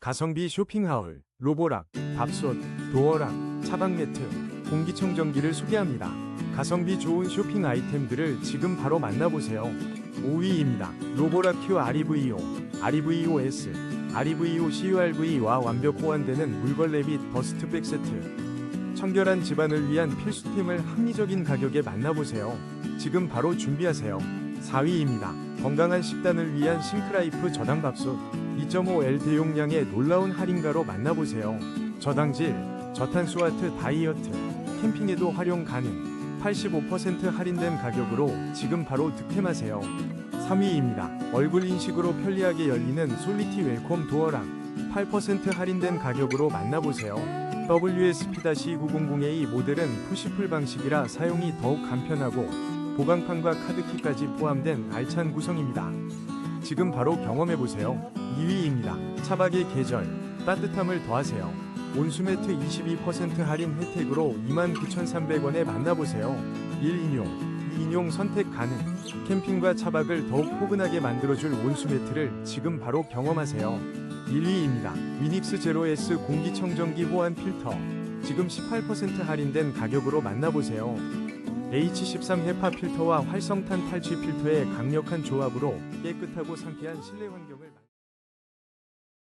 가성비 쇼핑하울, 로보락, 밥솥, 도어락, 차박 매트, 공기청정기를 소개합니다. 가성비 좋은 쇼핑 아이템들을 지금 바로 만나보세요. 5위입니다. 로보락 큐 REVO, REVOS, REVO CURV와 완벽 호환되는 물걸레 및 버스트백 세트. 청결한 집안을 위한 필수템을 합리적인 가격에 만나보세요. 지금 바로 준비하세요. 4위입니다. 건강한 식단을 위한 싱크라이프 저당밥솥 2.5L 대용량의 놀라운 할인가로 만나보세요. 저당질, 저탄수화트 다이어트, 캠핑에도 활용 가능. 85% 할인된 가격으로 지금 바로 득템하세요. 3위입니다. 얼굴 인식으로 편리하게 열리는 솔리티 웰콤 도어랑 8% 할인된 가격으로 만나보세요. WSP-900A 모델은 푸시풀 방식이라 사용이 더욱 간편하고 보강판과 카드키까지 포함된 알찬 구성입니다. 지금 바로 경험해보세요. 2위입니다. 차박의 계절, 따뜻함을 더하세요. 온수매트 22% 할인 혜택으로 29,300원에 만나보세요. 1인용, 2인용 선택 가능. 캠핑과 차박을 더욱 포근하게 만들어줄 온수매트를 지금 바로 경험하세요. 1위입니다. 위닉스 제로S 공기청정기 호환 필터. 지금 18% 할인된 가격으로 만나보세요. H13 헤파 필터와 활성탄 탈취 필터의 강력한 조합으로 깨끗하고 상쾌한 실내 환경을